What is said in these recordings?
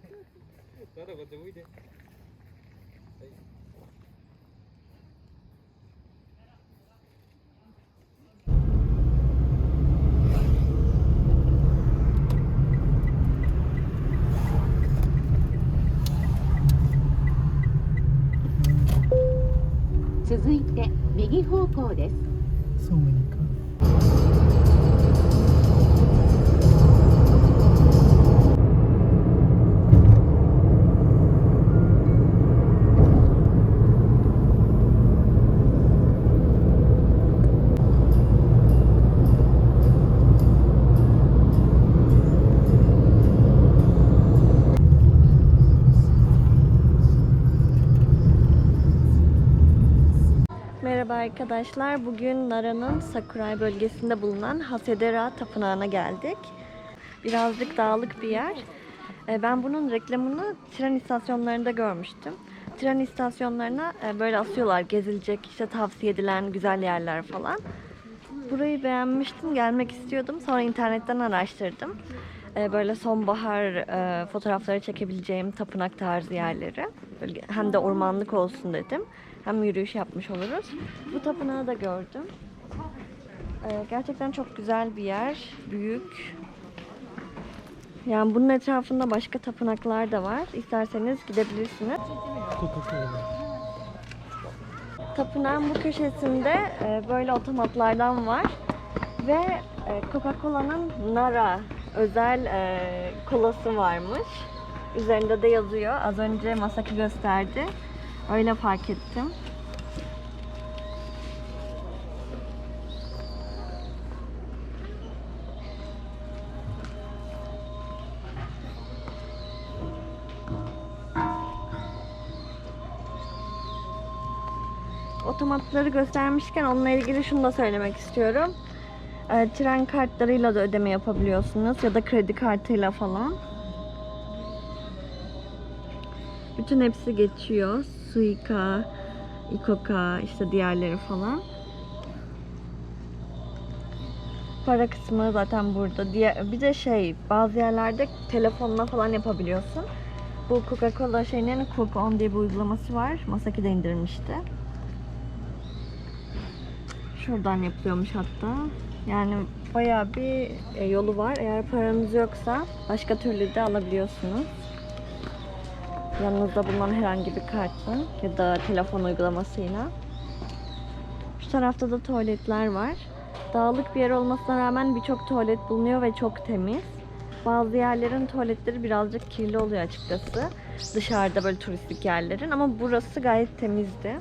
た だこっち向いて。はい。続いて右方向です。So. Arkadaşlar. Bugün Nara'nın Sakurai bölgesinde bulunan Hasedera Tapınağı'na geldik. Birazcık dağlık bir yer. E, Ben bunun reklamını tren istasyonlarında görmüştüm. Tren istasyonlarına e, böyle asıyorlar gezilecek işte tavsiye edilen güzel yerler falan. Burayı beğenmiştim, gelmek istiyordum. Sonra internetten araştırdım. E, Böyle sonbahar fotoğrafları çekebileceğim tapınak tarzı yerleri. Hem de ormanlık olsun dedim. Hem yürüyüş yapmış oluruz. Bu tapınağı da gördüm. E, Gerçekten çok güzel bir yer. Büyük. Yani bunun etrafında başka tapınaklar da var. İsterseniz gidebilirsiniz. Tapınağın bu köşesinde e, böyle otomatlardan var ve e, Coca-Cola'nın Nara özel e, kolası varmış. Üzerinde de yazıyor. Az önce Masaki gösterdi. Öyle fark ettim. otomatları göstermişken onunla ilgili şunu da söylemek istiyorum. Ee, tren kartlarıyla da ödeme yapabiliyorsunuz ya da kredi kartıyla falan. Bütün hepsi geçiyor. Suica, Ikoka, işte diğerleri falan. Para kısmı zaten burada. Diğer, bir de şey, bazı yerlerde telefonla falan yapabiliyorsun. Bu Coca-Cola şeyinin Cook On diye bir uygulaması var. Masaki de indirmişti. Şuradan yapılıyormuş hatta. Yani bayağı bir e, yolu var. Eğer paranız yoksa başka türlü de alabiliyorsunuz. Yanınızda bulunan herhangi bir kartla ya da telefon uygulamasıyla. Şu tarafta da tuvaletler var. Dağlık bir yer olmasına rağmen birçok tuvalet bulunuyor ve çok temiz. Bazı yerlerin tuvaletleri birazcık kirli oluyor açıkçası. Dışarıda böyle turistik yerlerin ama burası gayet temizdi.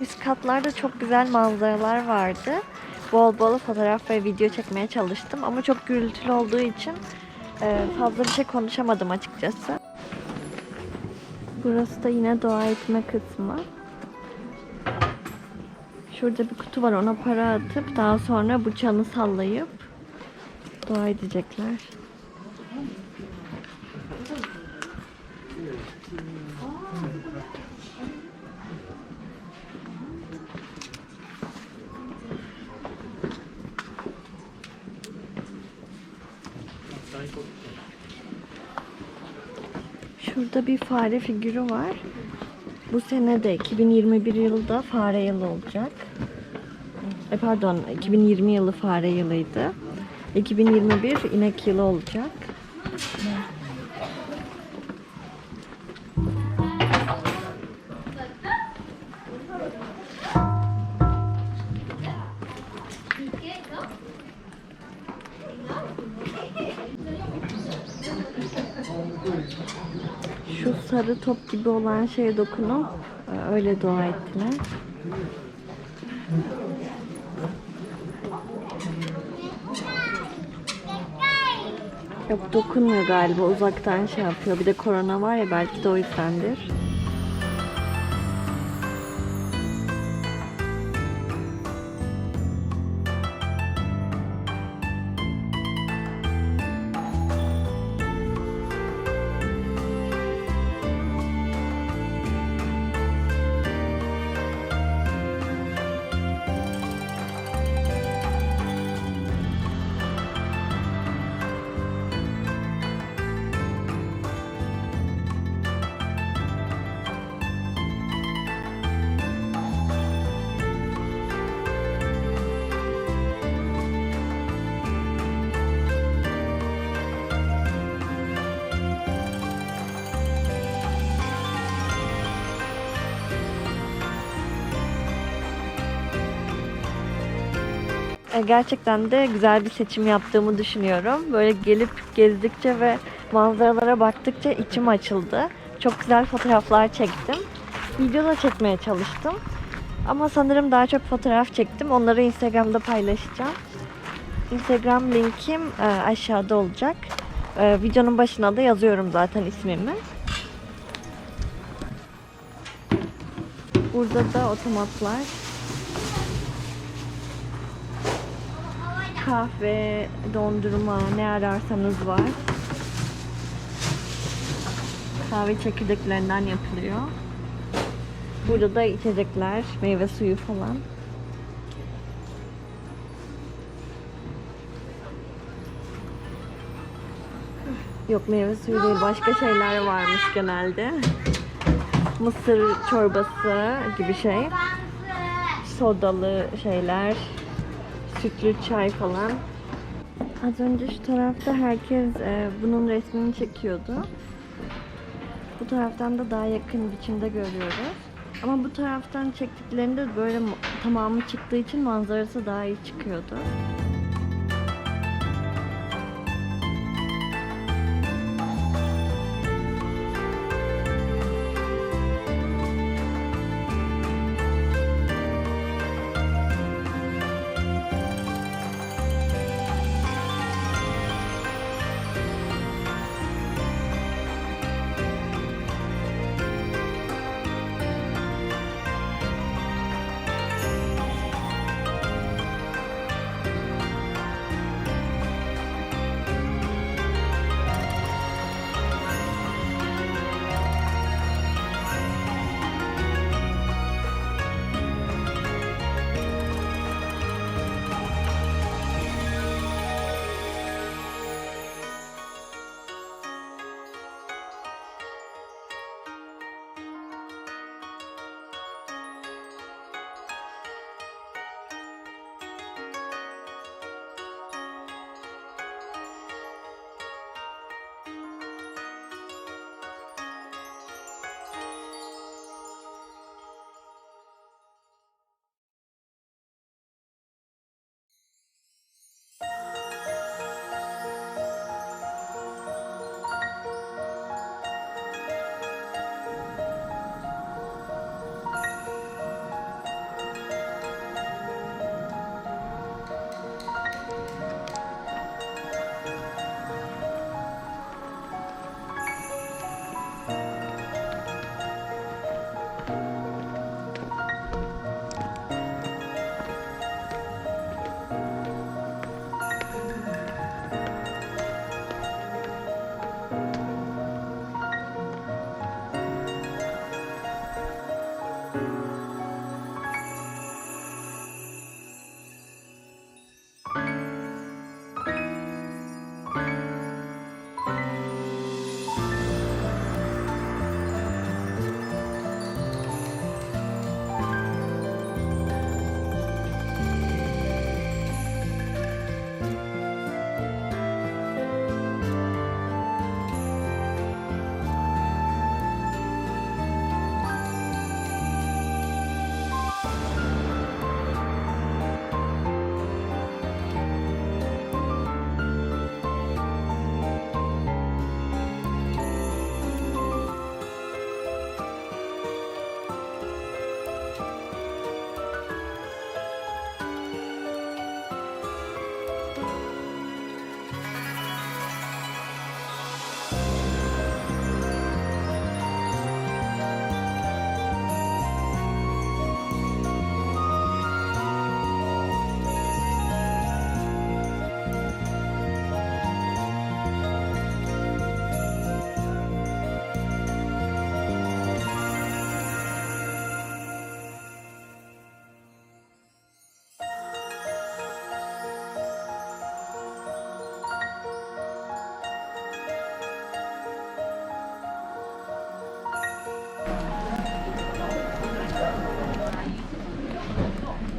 Üst katlarda çok güzel manzaralar vardı. Bol bol fotoğraf ve video çekmeye çalıştım ama çok gürültülü olduğu için e, fazla bir şey konuşamadım açıkçası. Burası da yine dua etme kısmı. Şurada bir kutu var ona para atıp daha sonra bıçağını sallayıp dua edecekler. Şurada bir fare figürü var. Bu sene de 2021 yılda fare yılı olacak. E pardon 2020 yılı fare yılıydı. 2021 inek yılı olacak. Şu sarı top gibi olan şeye dokunup e, öyle dua ettiler. Yok dokunmuyor galiba uzaktan şey yapıyor. Bir de korona var ya belki de o yüzdendir. Gerçekten de güzel bir seçim yaptığımı düşünüyorum. Böyle gelip gezdikçe ve manzaralara baktıkça içim açıldı. Çok güzel fotoğraflar çektim. Video da çekmeye çalıştım. Ama sanırım daha çok fotoğraf çektim. Onları Instagram'da paylaşacağım. Instagram linkim e, aşağıda olacak. E, videonun başına da yazıyorum zaten ismimi. Burada da otomatlar. Kahve, dondurma ne ararsanız var. Kahve çekirdeklerinden yapılıyor. Burada da içecekler, meyve suyu falan. Yok meyve suyu değil, başka şeyler varmış genelde. Mısır çorbası gibi şey. Sodalı şeyler, sütlü çay falan. Az önce şu tarafta herkes e, bunun resmini çekiyordu. Bu taraftan da daha yakın biçimde görüyoruz. Ama bu taraftan çektiklerinde böyle tamamı çıktığı için manzarası daha iyi çıkıyordu.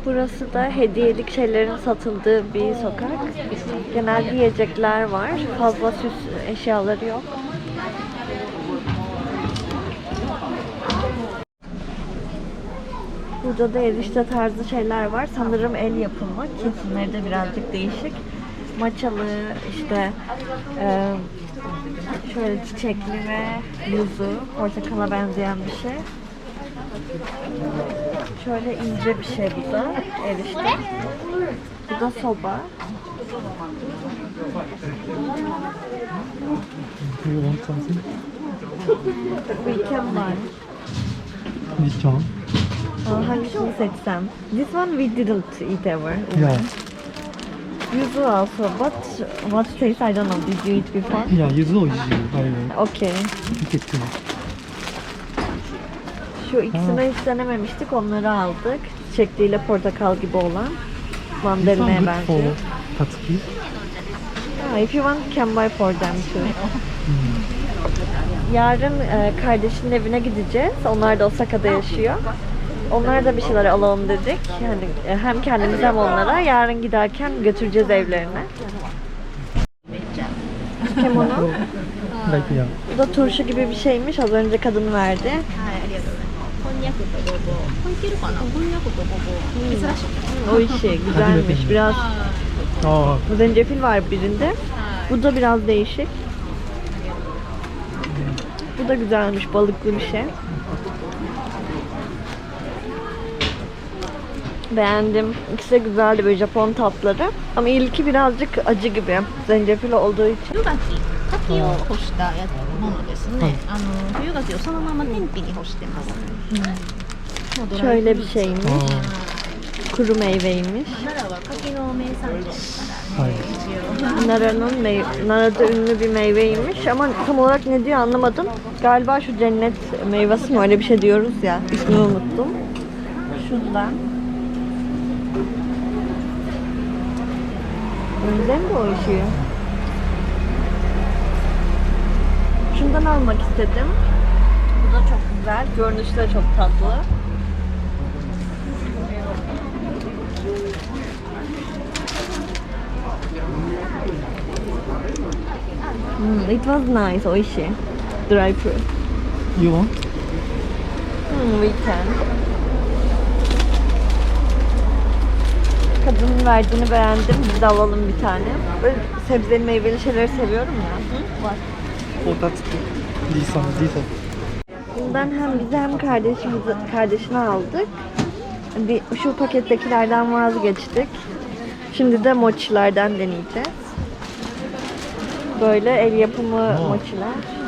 Burası da hediyelik şeylerin satıldığı bir sokak. Genelde yiyecekler var. Fazla süs eşyaları yok. Burada da erişte tarzı şeyler var. Sanırım el yapımı. Kesimleri de birazcık değişik. Maçalı işte e, şöyle çiçekli ve yuzu, portakala benzeyen bir şey. Şöyle ince bir şey bu da. Erişte. Bu da soba. Do you want something? We can buy. This one? Aa, hangisini seçsem? This one we didn't eat ever. Yeah. Yuzu also, but what taste I don't know. Did you eat before? Yeah, yuzu or yuzu. I. Okay. Şu ikisini hiç denememiştik. Onları aldık. Çiçekliyle portakal gibi olan. Mandalina'ya benziyor. Tatsuki. Ha, if you want, can buy for them too. Yarın e, kardeşinin evine gideceğiz. Onlar da Osaka'da yaşıyor. Onlara da bir şeyler alalım dedik. Yani e, hem kendimize hem onlara. Yarın giderken götüreceğiz evlerine. Yeah. Bu da turşu gibi bir şeymiş. Az önce kadın verdi. こんにゃくとごぼう。これいけるかな。こんにゃくとごぼう。珍しい。 O işi güzelmiş. Biraz あ zencefil var birinde. Bu da biraz değişik. Bu da güzelmiş. Balıklı bir şey. Beğendim. İkisi de güzeldi böyle Japon tatları. Ama ilki birazcık acı gibi. Zencefil olduğu için. 冬柿、 柿を干したやつものですね。あの冬柿をそのまま天日に干してます。もうドライフルーツ Şöyle bir şeymiş. あ Kuru meyveymiş. 奈良は柿の名産地ですから、はい。一応。 Nara'nın mey- Nara'da ünlü bir meyveymiş ama tam olarak ne diyor anlamadım. Galiba şu cennet meyvesi mi öyle bir şey diyoruz ya. İsmini unuttum. Şundan. Önden de o işi. Şundan almak istedim. Bu da çok güzel. Görünüşü de çok tatlı. Mm, it was nice, oishi. Dry fruit. You want? Hmm, we can. Kadının verdiğini beğendim. Biz de alalım bir tane. Böyle sebzeli meyveli şeyleri seviyorum ya. Var. This one, this one. Bundan hem bize hem kardeşimize, kardeşine aldık. Bir, şu pakettekilerden vazgeçtik. Şimdi de mochilerden deneyeceğiz. Böyle el yapımı mochiler.